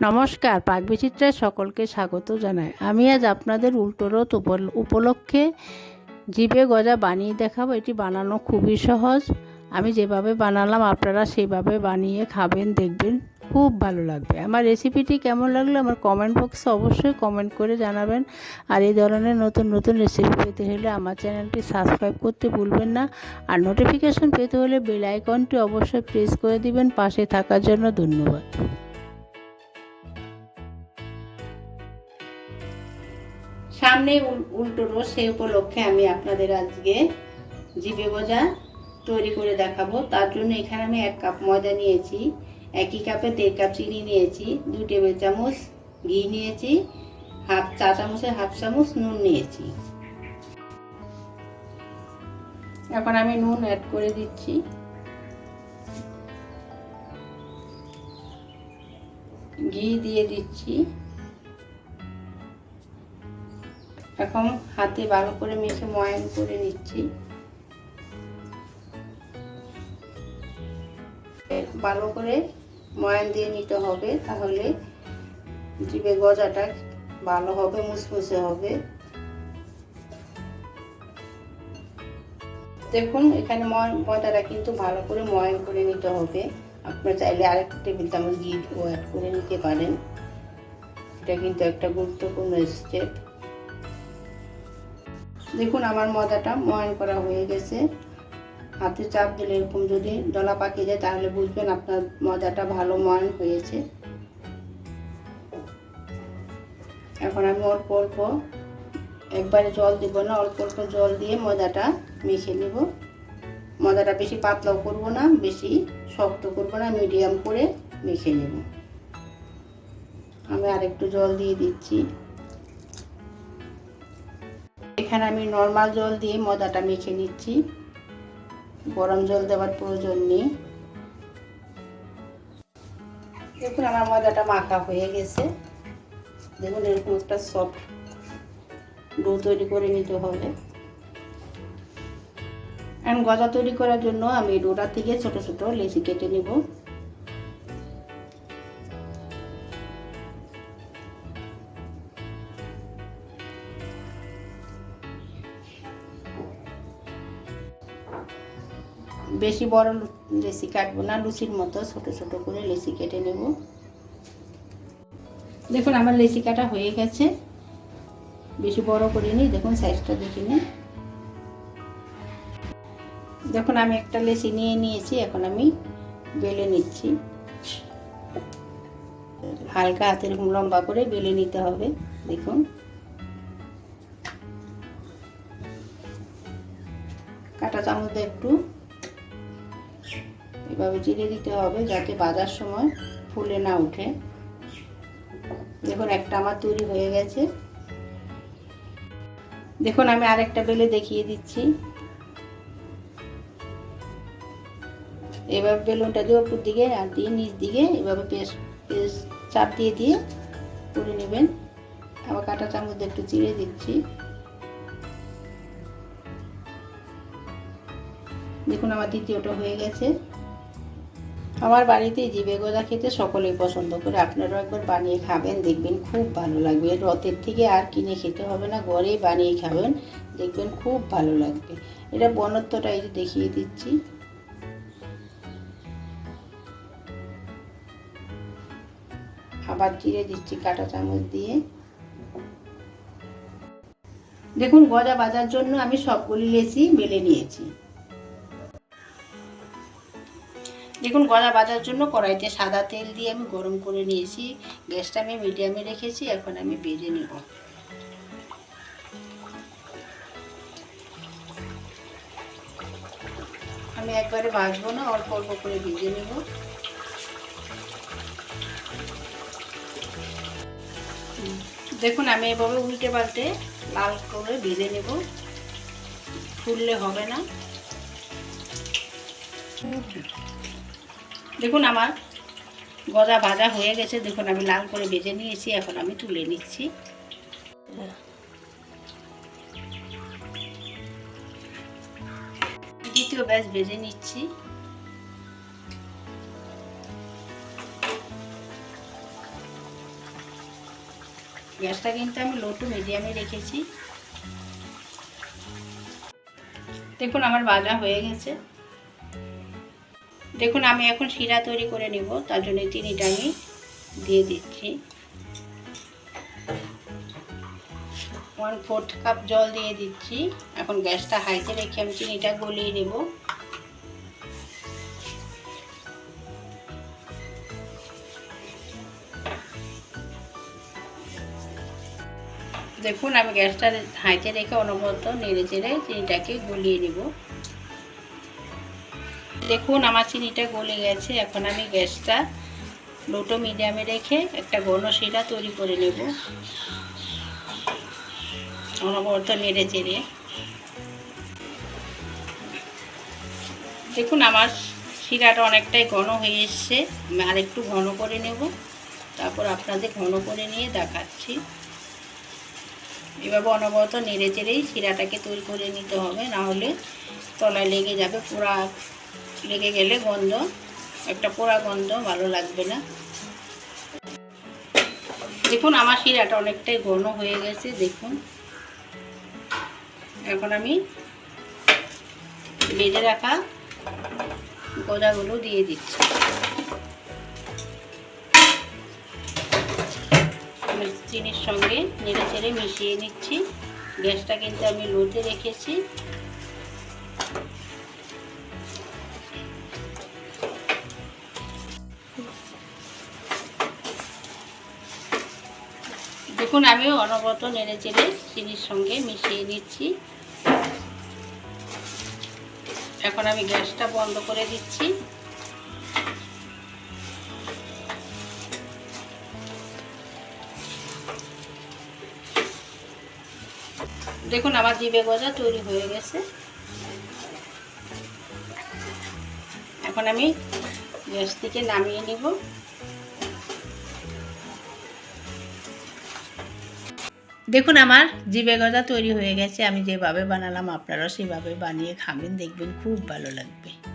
নমস্কার, পাক বিচিত্রায় সকলকে স্বাগত জানাই। আমি আজ আপনাদের উল্টোরথ উপল- উপলক্ষে জিভে গজা বানিয়ে দেখাবো। এটি বানানো খুবই সহজ। আমি যেভাবে বানালাম, আপনারা সেভাবে বানিয়ে খাবেন, দেখবেন খুব ভালো লাগবে। আমার রেসিপিটি কেমন লাগল আমার কমেন্ট বক্সে অবশ্যই কমেন্ট করে জানাবেন। আর এই ধরনের নতুন নতুন রেসিপি পেতে হলে আমার চ্যানেলটি সাবস্ক্রাইব করতে ভুলবেন না। আর নোটিফিকেশন পেতে হলে বেল আইকনটি অবশ্যই প্রেস করে দিবেন। পাশে থাকার জন্য ধন্যবাদ। সামনে উল- উল্টো রোজ সেই উপলক্ষে আমি আপনাদের আজকে জিভে গজা তৈরি করে দেখাবো। তার জন্য এখানে আমি এক কাপ ময়দা নিয়েছি, একই কাপে দেড় কাপ চিনি নিয়েছি, দু টেবিল চামচ ঘি নিয়েছি, হাফ চা চামচের হাফ চামচ নুন নিয়েছি। এখন আমি নুন অ্যাড করে দিচ্ছি। ঘি দিয়ে দিচ্ছি। এখন হাতে ভালো করে মেখে ময়ান করে নিচ্ছি। ভালো করে ময়ান দিয়ে নিতে হবে, তাহলে জিভে গজাটা ভালো হবে, মুসমুসে হবে। দেখুন, এখানে ময়- ময়দাটা কিন্তু ভালো করে ময়ান করে নিতে হবে। আপনার চাইলে আরেক টেবিল চামচ ঘি অ্যাড করে নিতে পারেন। এটা কিন্তু একটা গুরুত্বপূর্ণ স্টেপ দেখুন আমার ময়দাটা ময়ান করা হয়ে গেছে। হাতে চাপ দিলে এরকম যদি দলা পাকিয়ে যায়, তাহলে বুঝবেন আপনার ময়দাটা ভালো ময়ন হয়েছে। এখন আমি অল্প অল্প, একবারে জল দিব না, অল্প অল্প জল দিয়ে ময়দাটা মেখে নেব। ময়দাটা বেশি পাতলাও করব না, বেশি শক্ত করব না, মিডিয়াম করে মেখে নেব। আমি আরেকটু জল দিয়ে দিচ্ছি। এখানে আমি নর্মাল জল দিয়ে ময়দাটা মেখে নিচ্ছি। গরম জল দেওয়ার প্রয়োজন নেই। দেখুন আমার ময়দাটা মাখা হয়ে গেছে। দেখুন এরকম একটা সফট ডো তৈরি করে নিতে হবে। এখন গজা তৈরি করার জন্য আমি ডোটা থেকে ছোট ছোট লেচি কেটে নেব। বেশি বড় লেসি কাটবো না, লুচির মতো ছোট ছোট করে লেচি কেটে নেব। দেখুন আমার লেচি কাটা হয়ে গেছে। বেশি বড় করিনি, দেখুন সাইজটা দেখে নিন। দেখুন আমি একটা লেসি নিয়ে নিয়েছি, এখন আমি বেলে নিচ্ছি। হালকা হাতে এরকম লম্বা করে বেলে নিতে হবে, দেখুন। কাটা চামচ একটু এভাবে জিরে দিতে হবে যাতে বাজার সময় ফুলে না উঠে। দেখুন, একটা আমার তৈরি হয়ে গেছে। দেখুন, আমি আরেকটা বেলে দেখিয়ে দিচ্ছি। এবার বেলুনটা দিয়ে উপর দিকে আর দিয়ে নিচ দিকে এভাবে পেস পেস চাপ দিয়ে দিয়ে করে নেবেন। আবার কাটা চামচ দিয়ে একটু চিড়ে দিচ্ছি। দেখুন, আমার দ্বিতীয়টা হয়ে গেছে। আমার বাড়িতে জিবে গজা খেতে সকলেই পছন্দ করে। আপনারাও একবার বানিয়ে খাবেন, দেখবেন খুব ভালো লাগবে। রথের থেকে আর কিনে খেতে হবে না ঘরেই বানিয়ে খাবেন, দেখবেন খুব ভালো লাগবে। এটা বনত্বটা এই দেখিয়ে দিচ্ছি। আবার চিড়ে দিচ্ছি কাটা চামচ দিয়ে। দেখুন, গজা বাজার জন্য আমি সবগুলি লেচি বেলে নিয়েছি। দেখুন, গলা বাজার জন্য কড়াইতে সাদা তেল দিয়ে আমি গরম করে নিয়েছি। গ্যাসটা আমি মিডিয়ামে রেখেছি, এখন আমি বেজে নেব। আমি একবারে ভাজবো না, অল্প অল্প করে ভেজে নেব। দেখুন, আমি এভাবে উল্টে পাল্টে লাল করে ভেজে নেব। ফুললে হবে না। দেখুন আমার গজা ভাজা হয়ে গেছে। দেখুন, আমি লাল করে ভেজে নিয়েছি, এখন আমি তুলে নিচ্ছি। দ্বিতীয় ব্যাচ ভেজে নিচ্ছি। গ্যাসটা কিন্তু আমি লো টু মিডিয়ামে রেখেছি। দেখুন, আমার ভাজা হয়ে গেছে। দেখুন, আমি এখন শিরা তৈরি করে নেব, তার জন্য চিনিটা আমি দিয়ে দিচ্ছি। ওয়ান ফোর্থ কাপ জল দিয়ে দিচ্ছি। এখন গ্যাসটা হাইতে রেখে আমি চিনিটা গলিয়ে নেব। দেখুন, আমি গ্যাসটা হাইতে রেখে অনবরত নেড়ে চেড়ে চিনিটাকে গলিয়ে নেব। দেখুন, আমার চিনিটা গলে গেছে। এখন আমি গ্যাসটা লোটো মিডিয়ামে রেখে একটা ঘন শিরা তৈরি করে নেব। অনবরত নেড়ে চেড়ে। দেখুন, আমার শিরাটা অনেকটাই ঘন হয়ে এসছে। আমি আর একটু ঘন করে নেব। তারপর আপনাদের ঘন করে নিয়ে দেখাচ্ছি। এভাবে অনবরত নেড়ে চেড়েই শিরাটাকে তৈরি করে নিতে হবে। না হলে তলায় লেগে যাবে পোড়া লেগে গেলে গন্ধ, একটা পোড়া গন্ধ ভালো লাগবে না। দেখুন, আমার শিরাটা অনেকটাই ঘন হয়ে গেছে, দেখুন। এখন আমি বেজে রাখা গজাগুলো দিয়ে দিচ্ছি। চিনির সঙ্গে নেড়ে চেড়ে মিশিয়ে নিচ্ছি। গ্যাসটা কিন্তু আমি লোতে রেখেছি। দেখুন আমি অনবরত নেড়ে চেড়ে চিনির সঙ্গে মিশিয়ে নিচ্ছি। এখন আমি গ্যাসটা বন্ধ করে দিচ্ছি। দেখুন, আমার জিবে গজা তৈরি হয়ে গেছে। এখন আমি গ্যাস থেকে নামিয়ে নিব। দেখুন, আমার জিবে গজা তৈরি হয়ে গেছে। আমি যেভাবে বানালাম, আপনারাও সেভাবে বানিয়ে খাবেন, দেখবেন খুব ভালো লাগবে।